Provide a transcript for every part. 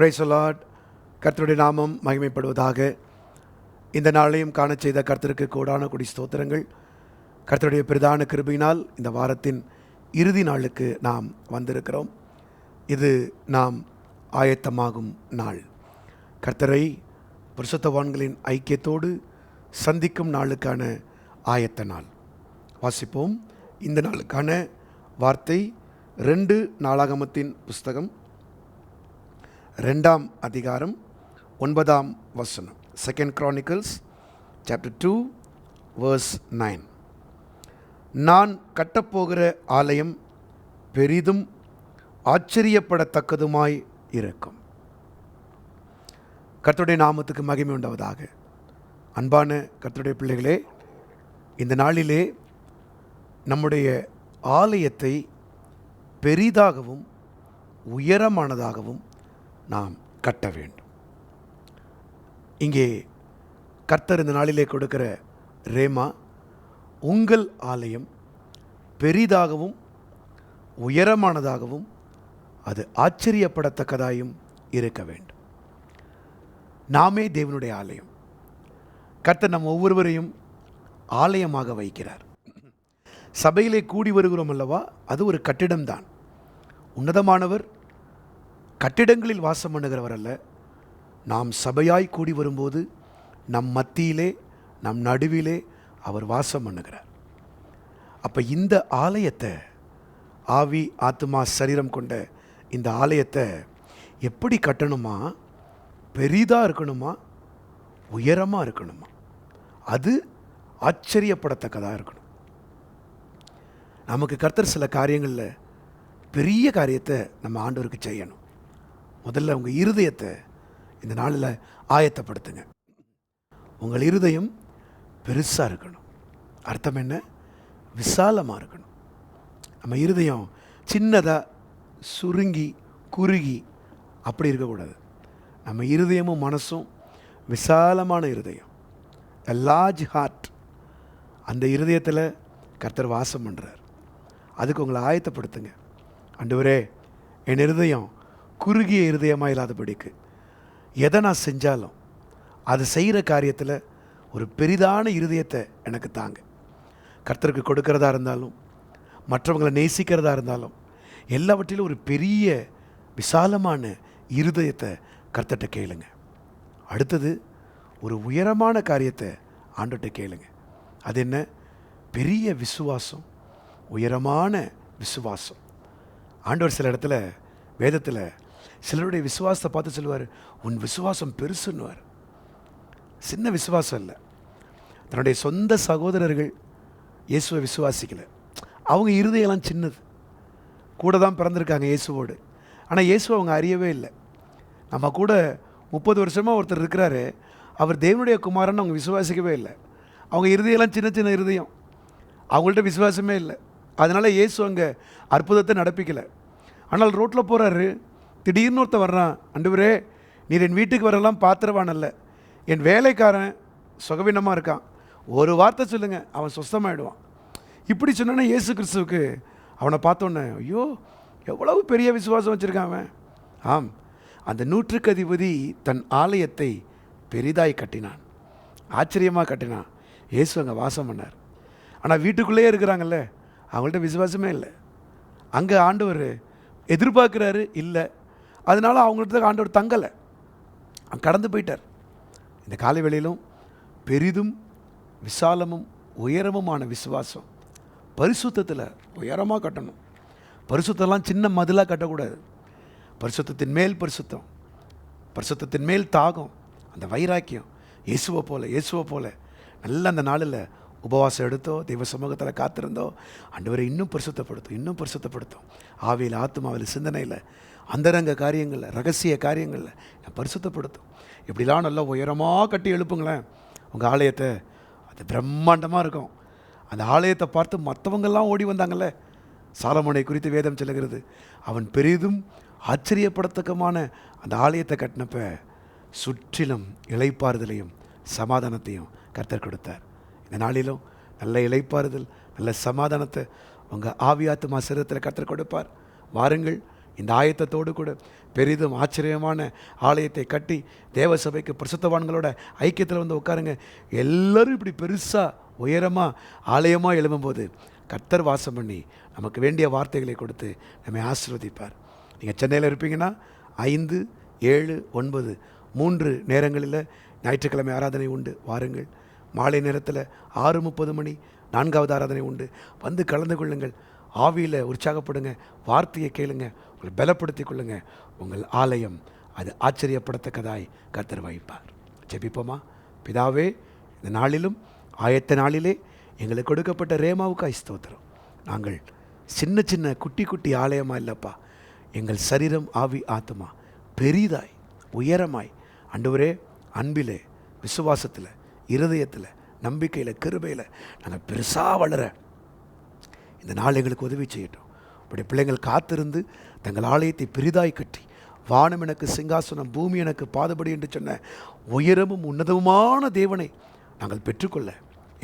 Price allot கர்த்தருடைய நாமம் மகிமைப்படுவதாக. இந்த நாளையும் காண செய்த கர்த்தருக்கு கோடான கொடி ஸ்தோத்திரங்கள். கர்த்தருடைய பிரதான கிருபையினால் இந்த வாரத்தின் இறுதி நாளுக்கு நாம் வந்திருக்கிறோம். இது நாம் ஆயத்தமாகும் நாள். கர்த்தரை புருஷத்தவான்களின் ஐக்கியத்தோடு சந்திக்கும் நாளுக்கான ஆயத்த நாள். வாசிப்போம். இந்த நாளுக்கான வார்த்தை ரெண்டு நாளாகமத்தின் புஸ்தகம். ரெண்டாம் அதிகாரம் ஒன்பதாம் வசனம். Second Chronicles chapter two verse nine நான் கட்டப்போகிற ஆலயம் பெரிதும் ஆச்சரியப்படத்தக்கதுமாய் இருக்கும். கர்த்தருடைய நாமத்துக்கு மகிமை உண்டாவதாக. அன்பான கர்த்தருடைய பிள்ளைகளே இந்த நாளிலே நம்முடைய ஆலயத்தை பெரிதாகவும் உயரமானதாகவும் நாம் கட்ட வேண்டும். இங்கே கர்த்தர் இந்த நாளிலே கொடுக்கிற ரேமா உங்கள் ஆலயம் பெரிதாகவும் உயரமானதாகவும் அது ஆச்சரியப்படத்தக்கதாயும் இருக்க வேண்டும். நாமே தேவனுடைய ஆலயம். கர்த்தர் நம் ஒவ்வொருவரையும் ஆலயமாக வைக்கிறார். சபையிலே கூடி வருகிறோம் அல்லவா? அது ஒரு கட்டிடம்தான். உன்னதமானவர் கட்டிடங்களில் வாசம் பண்ணுகிறவர் அல்ல. நாம் சபையாய் கூடி வரும்போது நம் மத்தியிலே நம் நடுவிலே அவர் வாசம் பண்ணுகிறார். அப்போ இந்த ஆலயத்தை ஆவி ஆத்மா சரீரம் கொண்ட இந்த ஆலயத்தை எப்படி கட்டணுமா? பெரிதாக இருக்கணுமா? உயரமாக இருக்கணுமா? அது ஆச்சரியப்படத்தக்கதாக இருக்கணும். நமக்கு கர்த்தர் சில காரியங்களில் பெரிய காரியத்தை நம்ம ஆண்டவருக்கு செய்யணும். முதல்ல உங்கள் இருதயத்தை இந்த நாளில் ஆயத்தப்படுத்துங்க. உங்கள் இருதயம் பெருசாக இருக்கணும். அர்த்தம் என்ன? விசாலமாக இருக்கணும். நம்ம இருதயம் சின்னதாக சுருங்கி குறுகி அப்படி இருக்கக்கூடாது. நம்ம இருதயமும் மனசும் விசாலமான இருதயம். எ லார்ஜ் ஹார்ட் அந்த இருதயத்தில் கர்த்தர் வாசம் பண்ணுறார் அதுக்கு உங்களை ஆயத்தப்படுத்துங்க. ஆண்டவரே என் இருதயம் குறுகிய இருதயமாக இல்லாதபடிக்கு எதை நான் செஞ்சாலும் அது செய்கிற காரியத்தில் ஒரு பெரிதான இருதயத்தை எனக்கு தாங்க. கர்த்தருக்கு கொடுக்கறதா இருந்தாலும் மற்றவங்களை நேசிக்கிறதா இருந்தாலும் எல்லாவற்றிலும் ஒரு பெரிய விசாலமான இருதயத்தை கர்த்தர்கிட்ட கேளுங்க. அடுத்தது ஒரு உயரமான காரியத்தை ஆண்டுகிட்ட கேளுங்க. அது என்ன? பெரிய விசுவாசம் உயரமான விசுவாசம். ஆண்டவர் சில இடத்துல வேதத்தில் சிலருடைய விசுவாசத்தை பார்த்து சொல்லுவார் உன் விசுவாசம் பெருசுன்னுவார். சின்ன விசுவாசம் இல்லை. தன்னுடைய சொந்த சகோதரர்கள் இயேசுவை விசுவாசிக்கலை. அவங்க இருதயெல்லாம் சின்னது. கூட தான் பிறந்திருக்காங்க இயேசுவோடு. ஆனால் இயேசுவை அவங்க அறியவே இல்லை. நம்ம கூட முப்பது வருஷமாக ஒருத்தர் இருக்கிறாரு. அவர் தேவனுடைய குமாரன் அவங்க விசுவாசிக்கவே இல்லை. அவங்க இருதயெல்லாம் சின்ன சின்ன இருதயம். அவங்கள்ட்ட விசுவாசமே இல்லை. அதனால் இயேசு அங்கே அற்புதத்தை நடப்பிக்கலை. ஆனால் ரோட்டில் போகிறாரு திடீர்னு ஒருத்தன் வர்றான் அண்டுவரே நீர் என் வீட்டுக்கு வரலாம் பாத்திரவானல்ல என் வேலைக்காரன் சுகவீனமாக இருக்கான். ஒரு வார்த்தை சொல்லுங்கள் அவன் சொஸ்தமாயிடுவான். இப்படி சொன்னோன்னே இயேசு கிறிஸ்துவுக்கு அவனை பார்த்தோன்னே ஐயோ எவ்வளவு பெரிய விசுவாசம் வச்சுருக்கான் அவன். ஆம் அந்த நூற்றுக்கு அதிபதி தன் ஆலயத்தை பெரிதாய் கட்டினான். ஆச்சரியமாக கட்டினான். இயேசு அங்கே வாசம் பண்ணார். ஆனால் வீட்டுக்குள்ளேயே இருக்கிறாங்கல்ல அவங்கள்ட்ட விசுவாசமே இல்லை. அங்கே ஆண்டவர் எதிர்பார்க்குறாரு இல்லை அதனால அவங்கள்ட்ட ஆண்டவர் தங்கலை. அவன் கடந்து போயிட்டார். இந்த காலை வேளையிலும் பெரிதும் விசாலமும் உயரமுமான விசுவாசம் பரிசுத்தத்தில் உயரமாக கட்டணும். பரிசுத்தம்லாம் சின்ன மதிலாக கட்டக்கூடாது. பரிசுத்தத்தின் மேல் பரிசுத்தம் பரிசுத்தத்தின் மேல் தாகம் அந்த வைராக்கியம் இயேசுவை போல இயேசுவை போல. நல்ல அந்த நாளில் உபவாசம் எடுத்தோ தெய்வ சமூகத்தில் காத்திருந்தோ ஆண்டவரை இன்னும் பரிசுத்தப்படுத்தும் இன்னும் பரிசுத்தப்படுத்தும். ஆவியில் ஆத்மாவில் சிந்தனையில் அந்தரங்க காரியங்களில் ரகசிய காரியங்களில் பரிசுத்தப்படுத்தும். இப்படிலாம் நல்லா உயரமாக கட்டி எழுப்புங்களேன். உங்கள் ஆலயத்தை அது பிரம்மாண்டமாக இருக்கும். அந்த ஆலயத்தை பார்த்து மற்றவங்கெல்லாம் ஓடி வந்தாங்கள்ல சாலமோனை குறித்து வேதம் சொல்லுகிறது அவன் பெரிதும் ஆச்சரியப்படத்தக்கமான அந்த ஆலயத்தை கட்டினப்ப சுற்றிலும் இளைப்பாறுதலையும் சமாதானத்தையும் கர்த்தர் கொடுத்தார். இந்த நாளிலும் நல்ல இளைப்பாறுதல் நல்ல சமாதானத்தை உங்கள் ஆவியாத்துமா சிரத்தில் கர்த்தர் கொடுப்பார். வாருங்கள் இந்த ஆயத்தத்தோடு கூட பெரிதும் ஆச்சரியமான ஆலயத்தை கட்டி தேவ சபைக்கு பிரசுத்தவான்களோட ஐக்கியத்தில் வந்து உட்காருங்க. எல்லாரும் இப்படி பெருசாக உயரமாக ஆலயமாக எழும்பும்போது கர்த்தர் வாசம் பண்ணி நமக்கு வேண்டிய வார்த்தைகளை கொடுத்து நம்மை ஆசிர்வதிப்பார். நீங்கள் சென்னையில் இருப்பீங்கன்னா ஐந்து ஏழு ஒன்பது மூன்று நேரங்களில் ஞாயிற்றுக்கிழமை ஆராதனை உண்டு. வாருங்கள். மாலை நேரத்தில் ஆறு முப்பது மணி நான்காவது ஆராதனை உண்டு. வந்து கலந்து கொள்ளுங்கள். ஆவியில் உற்சாகப்படுங்க வார்த்தையை கேளுங்க உங்களை பலப்படுத்தி கொள்ளுங்க உங்கள் ஆலயம் அது ஆச்சரியப்படத்தக்கதாய் கத்தர் வைப்பார் ஜெபிப்போமா? பிதாவே இந்த நாளிலும் ஆயத்த நாளிலே எங்களுக்கு கொடுக்கப்பட்ட ரேமாவுக்கு ஸ்தோத்திரம். நாங்கள் சின்ன சின்ன குட்டி குட்டி ஆலயமாக இல்லைப்பா எங்கள் சரீரம் ஆவி ஆத்மா பெரிதாய் உயரமாய். ஆண்டவரே அன்பிலே விசுவாசத்தில் இருதயத்தில் நம்பிக்கையில் கிருபையில் நாங்கள் பெருசாக வளர இந்த நாள் எங்களுக்கு உதவி செய்யட்டும். இப்படி பிள்ளைங்கள் காத்திருந்து தங்கள் ஆலயத்தை பெரிதாய் கட்டி வானம் எனக்கு சிங்காசனம் பூமி எனக்கு பாதபடி என்று சொன்ன உயரமும் உன்னதமுமான தேவனை நாங்கள் பெற்றுக்கொள்ள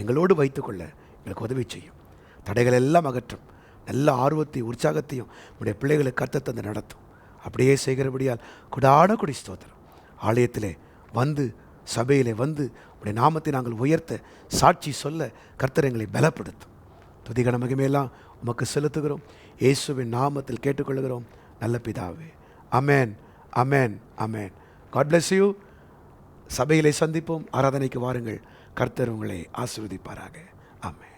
எங்களோடு வைத்துக்கொள்ள எங்களுக்கு உதவி செய்யும். தடைகள் எல்லாம் அகற்றும். நல்ல ஆர்வத்தையும் உற்சாகத்தையும் உடைய பிள்ளைகளை கத்த தந்து நடத்தும். அப்படியே செய்கிறபடியால் குடான குடி ஸ்தோத்திரம். ஆலயத்திலே வந்து சபையிலே வந்து உடைய நாமத்தை நாங்கள் உயர்த்த சாட்சி சொல்ல கர்த்தர் எங்களை பலப்படுத்தும். துதிகன மகிமையெல்லாம் உமக்கு செலுத்துகிறோம். இயேசுவின் நாமத்தில் கேட்டுக்கொள்கிறோம் நல்ல பிதாவே. Amen amen amen God bless you சபையிலே சந்திப்போம். ஆராதனைக்கு வாருங்கள். கர்த்தர் உங்களை ஆசிர்வதிப்பாராக. ஆமென்.